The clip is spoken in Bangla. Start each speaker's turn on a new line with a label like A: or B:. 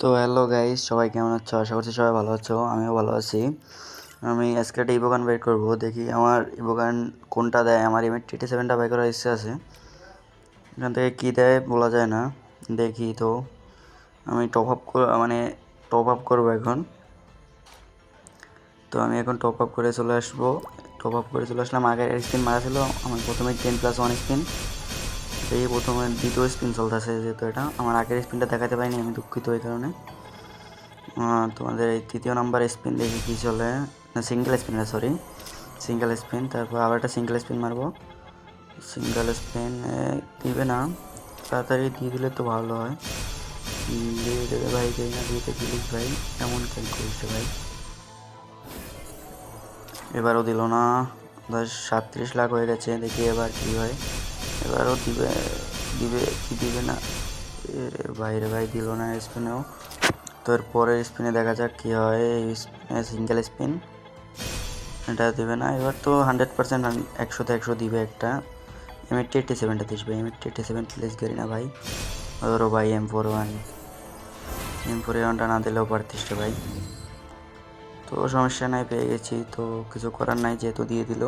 A: তো হ্যালো গাইস সবাই কেমন আছো? আশা করছি সবাই ভালো আছো, আমিও ভালো আছি। আমি আজকে একটা ইবোগান বের করব, দেখি আমার ইবোগান কোনটা দেয়, আমার এমএ টিটি সেভেনটা বাই করার ইচ্ছে আছে। এখান থেকে কী দেয় বলা যায় না, দেখি তো। আমি টপ আপ মানে টপ আপ করব এখন। তো আমি এখন টপ আপ করে চলে আসব। টপ আপ করে চলে আসলাম, আগের স্পিন মারা ছিল, আমার প্রথমে টেন প্লাস ওয়ান এই প্রথমে দ্বিতীয় স্পিন চলতেছে যেহেতু এটা। আমার আগের স্পিনটা দেখাতে পারিনি আমি দুঃখিত এই কারণে। তোমাদের এই তৃতীয় নাম্বার স্পিন দেখি কী চলে? Single spin sorry single spin তারপর আবার একটা সিঙ্গেল স্পিন মারবো। সিঙ্গেল স্পিন দিবে না। তাড়াতাড়ি দিয়ে দিলে তো ভালো হয়। দিয়ে দেবে ভাই দেয় না, দিয়ে প্লিজ ভাই। এমন কেন করিস রে ভাই? এবারও দিল না। দশ সাতত্রিশ লাখ হয়ে গেছে, দেখি এবার কী হয়। এবারও দিবে দিবে কি দিবে না বাইরে ভাই দিল না স্পিনেও। তো এর পরের স্পিনে দেখা যাক কী হয় সিঙ্গেল স্পিন। এটা দিবে না, এবার তো হান্ড্রেড পার্সেন্ট একশোতে একশো দিবে একটা। এম এইটটি এইটটি সেভেনটা দিসবে M eighty eighty seven place করি না ভাই। ওদেরও ভাই M four one M four ওয়ানটা না দিলেও পারতিস রে ভাই। তো সমস্যা নাই, পেয়ে গেছি। তো কিছু করার নাই, যেহেতু দিয়ে দিল।